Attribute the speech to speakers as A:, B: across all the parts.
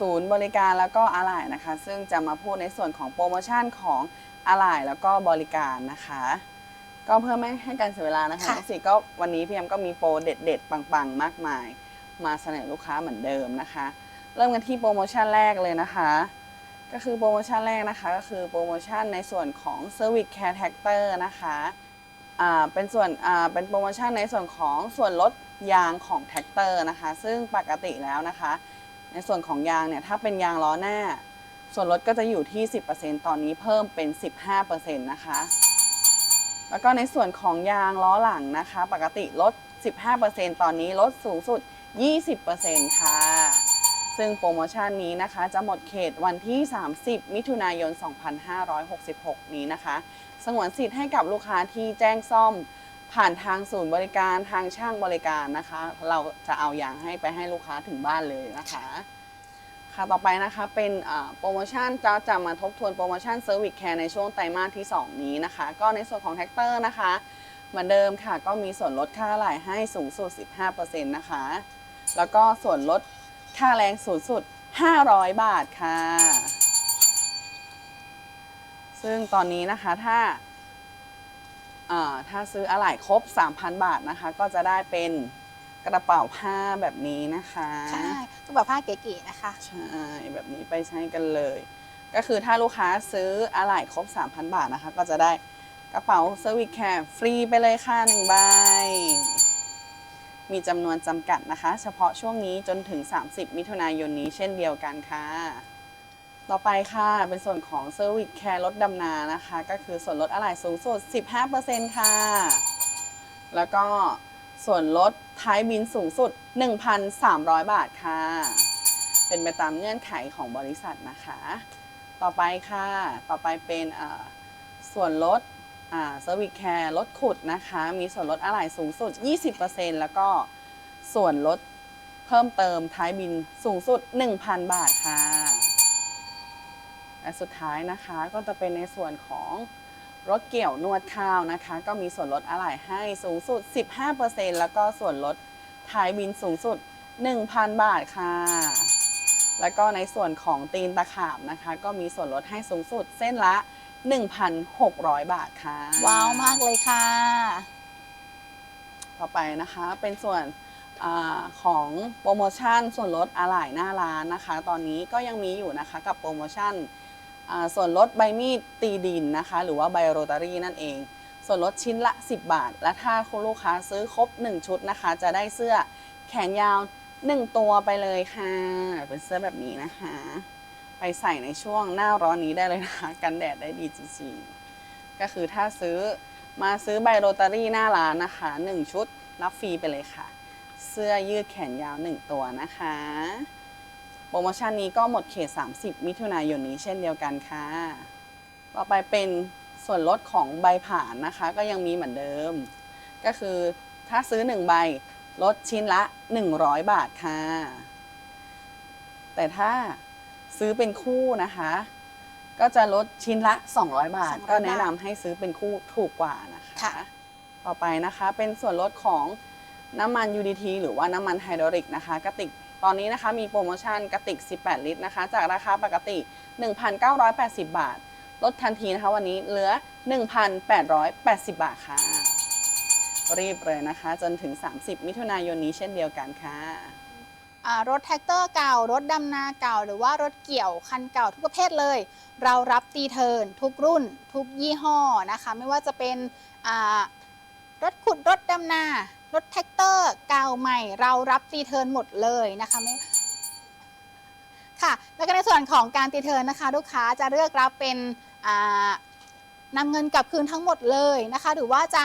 A: ศูนย์บริการแล้วก็อะไหล่นะคะ ซึ่งจะมาพูดในส่วนของโปรโมชั่นของอะไหล่แล้วก็บริการนะคะ ก็เพื่อไม่ให้การเสียเวลานะคะ
B: ค่ะ
A: สิก็วันนี้พี่แอมก็มีโปรเด็ด ๆ ปังๆ มากมาย มาเสนอลูกค้าเหมือนเดิมนะคะ เริ่มกันที่โปรโมชั่นแรกเลยนะคะ ก็คือโปรโมชั่นแรกนะคะ ก็คือโปรโมชั่นในส่วนของ Service Care Tractor นะคะอ่าเป็นส่วนอ่าเป็นโปรโมชั่นในส่วนของส่วนลดยางของแท็กเตอร์นะคะ ซึ่งปกติแล้วนะคะ ในส่วนของยางเนี่ยถ้าเป็นยางล้อหน้า ส่วนลดก็จะอยู่ที่ 10%ตอนนี้เพิ่มเป็น 15%นะคะ แล้วก็ในส่วนของยางล้อหลังนะคะ ปกติลด 15%ตอนนี้ลดสูงสุด 20%ค่ะ ซึ่งโปรโมชั่นนี้นะคะ จะหมดเขตวันที่ 30 มิถุนายน 2566 นี้นะคะ สงวนสิทธิ์ให้กับลูกค้าที่แจ้งซ่อม ผ่านทางศูนย์บริการทางช่างบริการนะคะ เราจะเอายางให้ไปให้ลูกค้าถึงบ้านเลยนะคะ ค่ะต่อไปนะคะเป็นโปรโมชั่นจะจะมาทบทวนโปรโมชั่นเซอร์วิสแคร์ในช่วงไตรมาสที่ 2 นี้นะคะ ก็ในส่วนของแท็กเตอร์นะคะ เหมือนเดิมค่ะ ก็มีส่วนลดค่าไหล่ให้สูงสุด 15%นะคะ แล้วก็ส่วนลดค่าแรงสูงสุด 500 บาทค่ะ ซึ่งตอนนี้นะคะถ้า ถ้าซื้ออะไหล่ครบ 3,000 บาทนะคะ ก็จะได้เป็นกระเป๋าผ้าแบบนี้นะคะ
B: ใช่ก็แบบผ้าเก๋ๆนะคะ
A: ใช่แบบนี้ไปใช้กันเลย ก็คือถ้าลูกค้าซื้ออะไหล่ครบ 3,000 บาทนะคะ ก็จะได้กระเป๋าเซอร์วิสแคร์ฟรีไปเลยค่ะหนึ่งใบ มีจำนวนจำกัดนะคะ เฉพาะช่วงนี้จนถึง 30 มิถุนายนนี้เช่นเดียวกันค่ะ ต่อไปค่ะ เป็นส่วนของเซอร์วิสแคร์ลดดำนานะคะ ก็คือส่วนลดอะไหล่สูงสุด 15%ค่ะ แล้วก็ส่วนลดท้ายบินสูงสุด 1,300 บาทค่ะ เป็นไปตามเงื่อนไขของบริษัทนะคะ ต่อไปค่ะ ต่อไปเป็นส่วนลดเซอร์วิสแคร์ลดขุดนะคะ มีส่วนลดอะไหล่สูงสุด 20%แล้วก็ส่วนลดเพิ่มเติมท้ายบินสูงสุด 1,000 บาทค่ะ และสุดท้ายนะคะก็จะเป็นในส่วนของรถเกี่ยวนวดข้าวนะคะ ก็มีส่วนลดอะไหล่ให้สูงสุด 15%แล้วก็ส่วนลดท้ายบินสูงสุด 1,000 บาทค่ะ แล้วก็ในส่วนของตีนตะขาบนะคะ ก็มีส่วนลดให้สูงสุดเส้นละ 1,600 บาทค่ะ
B: ว้าวมากเลยค่ะ
A: ต่อไปนะคะเป็นส่วนอาของโปรโมชั่นส่วนลดอะไหล่หน้าร้านนะคะ ตอนนี้ก็ยังมีอยู่นะคะกับโปรโมชั่นอ่า ส่วนลดใบมีดตีดินนะคะ หรือว่าใบโรตารี่นั่นเอง ส่วนลดชิ้นละ 10 บาท และถ้าคุณลูกค้าซื้อครบ 1 ชุดนะคะ จะได้เสื้อแขนยาว 1 ตัวไปเลยค่ะ เป็นเสื้อแบบนี้นะคะ ไปใส่ในช่วงหน้าร้อนนี้ได้เลยนะคะ กันแดดได้ดีจริงๆ ก็คือถ้าซื้อมาซื้อใบโรตารี่หน้าร้านนะคะ 1 ชุดรับฟรีไปเลยค่ะ เสื้อยืดแขนยาว 1 ตัวนะคะ โปรโมชั่นนี้ก็หมดเขต 30 มิถุนายนนี้เช่นเดียวกันค่ะ ต่อไปเป็นส่วนลดของใบผ่านนะคะ ก็ยังมีเหมือนเดิม ก็คือถ้าซื้อ 1 ใบลดชิ้นละ 100 บาทค่ะ แต่ถ้าซื้อเป็นคู่นะคะ ก็จะลดชิ้นละ 200 บาท
B: 200
A: ก็แนะนำให้ซื้อเป็นคู่ถูกกว่านะคะ
B: ค่ะ
A: ต่อไปนะคะเป็นส่วนลดของน้ำมัน UDT หรือว่าน้ำมันไฮดรอลิกนะคะกระติก ตอนนี้นะคะมีโปรโมชั่นกระติก 18 ลิตรนะคะ จากราคาปกติ 1,980 บาท ลดทันทีนะคะวันนี้เหลือ 1,880 บาทค่ะ รีบเลยนะคะ จนถึง 30 มิถุนายนนี้เช่นเดียวกันค่ะ
B: รถแท็กเตอร์เก่า รถดำนาเก่า หรือว่ารถเกี่ยวคันเก่าทุกประเภทเลย เรารับตีเทินทุกรุ่น ทุกยี่ห้อนะคะ ไม่ว่าจะเป็น รถขุดรถดำนา รถแท็กเตอร์เก่าใหม่ เรารับตีเทิร์นหมดเลยนะคะไม่ค่ะ แล้วก็ในส่วนของการตีเทิร์นนะคะ ลูกค้าจะเลือกรับเป็นอ่านำเงินกลับคืนทั้งหมดเลยนะคะ หรือว่าจะ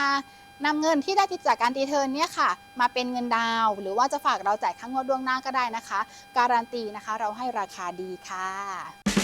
B: นำเงินที่ได้จากการตีเทิร์นเนี่ยค่ะ มาเป็นเงินดาว หรือว่าจะฝากเราจ่ายค่างวดล่วงหน้าก็ได้นะคะ การันตีนะคะ เราให้ราคาดีค่ะ